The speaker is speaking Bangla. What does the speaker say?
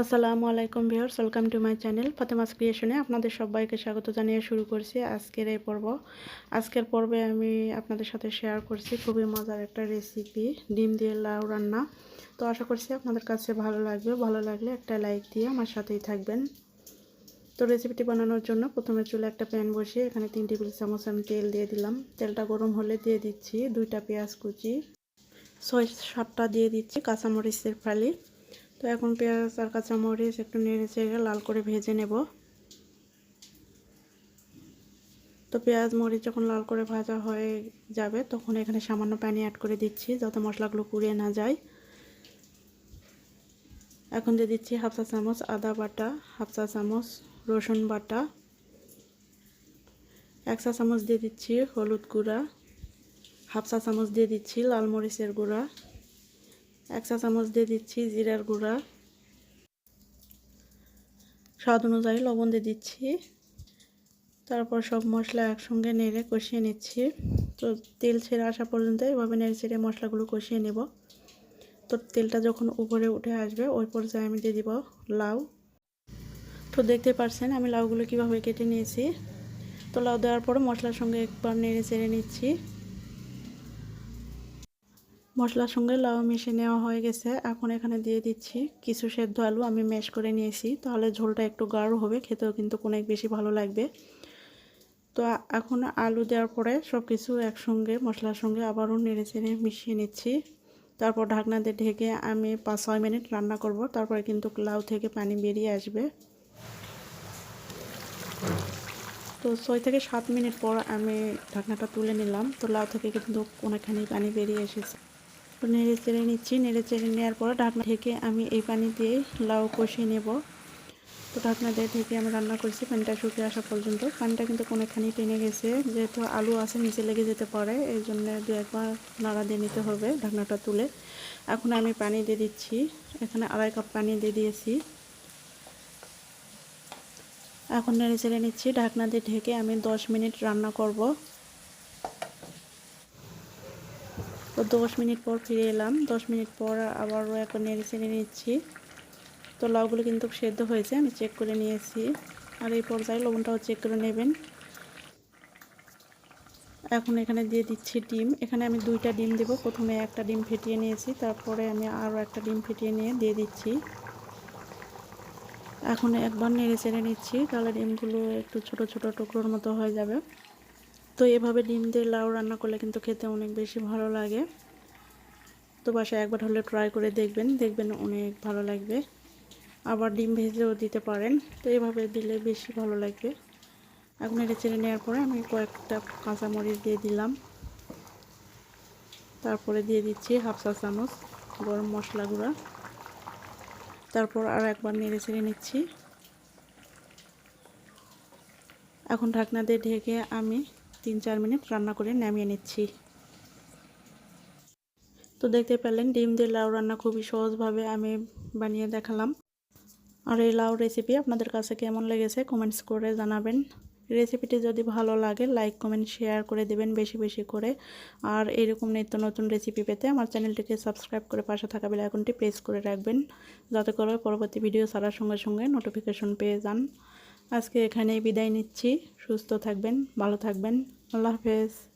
আসসালামু আলাইকুম viewers, welcome to my channel Fatema's ক্রিয়েশনে। আপনাদের সবাইকে স্বাগত জানিয়ে শুরু করছি আজকের এই পর্ব। আজকের পর্বে আমি আপনাদের সাথে শেয়ার করছি খুবই মজার একটা রেসিপি ডিম দিয়ে লাউ রান্না। তো আশা করছি আপনাদের কাছে ভালো লাগবে। ভালো লাগলে একটা লাইক দিয়ে আমার সাথেই থাকবেন। তো রেসিপিটি বানানোর জন্য প্রথমে চুলে একটা প্যান বসিয়ে এখানে তিন টেবিল চামচ আমি তেল দিয়ে দিলাম। তেলটা গরম হলে দিয়ে দিচ্ছি দুইটা পেঁয়াজ কুচি, ছয় সাতটা দিয়ে দিচ্ছি কাঁচামরিচের ফালি তো এখন পেঁয়াজ আর কাঁচামরিচ একটু নেড়ে চেড়ে লাল করে ভেজে নেব। তো পেঁয়াজ, মরিচ যখন লাল করে ভাজা হয়ে যাবে, তখন এখানে সামান্য পানি অ্যাড করে দিচ্ছি যাতে মশলাগুলো পুড়িয়ে না যায়। এখন দিয়ে দিচ্ছি হাফ চা চামচ আদা বাটা, হাফ চা চামচ রসুন বাটা, এক চা চামচ দিয়ে দিচ্ছি হলুদ গুঁড়া, হাফ চা চামচ দিয়ে দিচ্ছি লাল মরিচের গুঁড়া। এক চা চামচ দিয়ে দিচ্ছি জিরার গুঁড়া। স্বাদ অনুযায়ী লবণ দিয়ে দিচ্ছি। তারপর সব মশলা একসঙ্গে নেড়ে কষিয়ে নিচ্ছি। তো তেল ছেড়ে আসা পর্যন্ত এভাবে নেড়ে ছেড়ে মশলাগুলো কষিয়ে নেব। তো তেলটা যখন উপরে উঠে আসবে, ওই পর্যায়ে আমি দিয়ে দিব লাউ। তো দেখতে পারছেন আমি লাউগুলো কীভাবে কেটে নিয়েছি। তো লাউ দেওয়ার পর মশলার সঙ্গে একবার নেড়ে চেড়ে নিচ্ছি। মশলার সঙ্গে লাউ মিশিয়ে নেওয়া হয়ে গেছে। এখন এখানে দিয়ে দিচ্ছি কিছু সেদ্ধ আলু আমি ম্যাশ করে নিয়েছি। তাহলে ঝোলটা একটু গাঢ় হবে, খেতেও কিন্তু অনেক বেশি ভালো লাগবে। তো এখন আলু দেওয়ার পরে সব কিছু একসঙ্গে মশলার সঙ্গে আবারও নেড়ে চেড়ে মিশিয়ে নিচ্ছি। তারপর ঢাকনা দিয়ে ঢেকে আমি পাঁচ ছয় মিনিট রান্না করব। তারপরে কিন্তু লাউ থেকে পানি বেরিয়ে আসবে। তো ছয় থেকে সাত মিনিট পর আমি ঢাকনাটা তুলে নিলাম। তো লাউ থেকে কিন্তু অনেকখানি পানি বেরিয়ে এসেছে। নেড়ে চেড়ে নিচ্ছি। নেড়ে চেড়ে নেওয়ার পর ঢাকনা থেকে আমি এই পানি দিয়ে লাউ কষিয়ে নেব। তো ঢাকনা দিয়ে থেকে আমি রান্না করছি। পানিটা শুকিয়ে আসা পর্যন্ত। পানিটা কিন্তু কোনোখানি টেনে গেছে। যেহেতু আলু আছে, নিচে লেগে যেতে পারে। এই জন্য দু একবার নাড়া দিয়ে নিতে হবে ঢাকনাটা তুলে। এখন আমি পানি দিয়ে দিচ্ছি। এখানে আড়াই কাপ পানি দিয়ে দিয়েছি। এখন নেড়ে চেড়ে নিচ্ছি। ঢাকনা দিয়ে ঢেকে আমি দশ মিনিট রান্না করব। তো দশ মিনিট পর ফিরে এলাম। দশ মিনিট পর আবারও এখন নেড়ে চেড়ে নিচ্ছি। তো লাউগুলো কিন্তু সেদ্ধ হয়েছে, আমি চেক করে নিয়েছি। আর এই পর্যায়ে লবণটাও চেক করে নেবেন। এখন এখানে দিয়ে দিচ্ছি ডিম। এখানে আমি দুইটা ডিম দেব। প্রথমে একটা ডিম ফেটিয়ে নিয়েছি, তারপরে আমি আরও একটা ডিম ফেটিয়ে নিয়ে দিয়ে দিচ্ছি। এখন একবার নেড়ে চেড়ে নিচ্ছি, তাহলে ডিমগুলো একটু ছোট ছোট টুকরোর মতো হয়ে যাবে। তো এভাবে ডিম দিয়ে লাউ রান্না করলে কিন্তু খেতে অনেক বেশি ভালো লাগে। তো বাসায় একবার হলে ট্রাই করে দেখবেন দেখবেন অনেক ভালো লাগবে। আবার ডিম ভেজেও দিতে পারেন, তো এভাবে দিলে বেশি ভালো লাগবে। এখন এটা চেড়ে নেওয়ার পরে আমি কয়েকটা কাঁচামরিচ দিয়ে দিলাম। তারপরে দিয়ে দিচ্ছি হাফ চা চামচ গরম মশলা গুঁড়া। তারপর আর একবার নেড়ে ছেড়ে নিচ্ছি। এখন ঢাকনা দিয়ে ঢেকে আমি তিন চার মিনিট রান্না করে নামিয়ে নিচ্ছি। তো দেখতে পেলেন, ডিম দিয়ে লাউ রান্না খুবই সহজভাবে আমি বানিয়ে দেখালাম। আর এই লাউ রেসিপি আপনাদের কাছে কেমন লেগেছে কমেন্টস করে জানাবেন। রেসিপিটি যদি ভালো লাগে লাইক কমেন্ট শেয়ার করে দেবেন বেশি বেশি করে। আর এরকম নিত্য নতুন রেসিপি পেতে আমার চ্যানেলটিকে সাবস্ক্রাইব করে পাশে থাকা আইকনটি প্রেস করে রাখবেন, যাতে করে পরবর্তী ভিডিও ছাড়ার সঙ্গে সঙ্গে নোটিফিকেশন পেয়ে যান। আজকে এখানেই বিদায় নিচ্ছি। সুস্থ থাকবেন ভালো থাকবেন। আল্লাহ হাফেজ।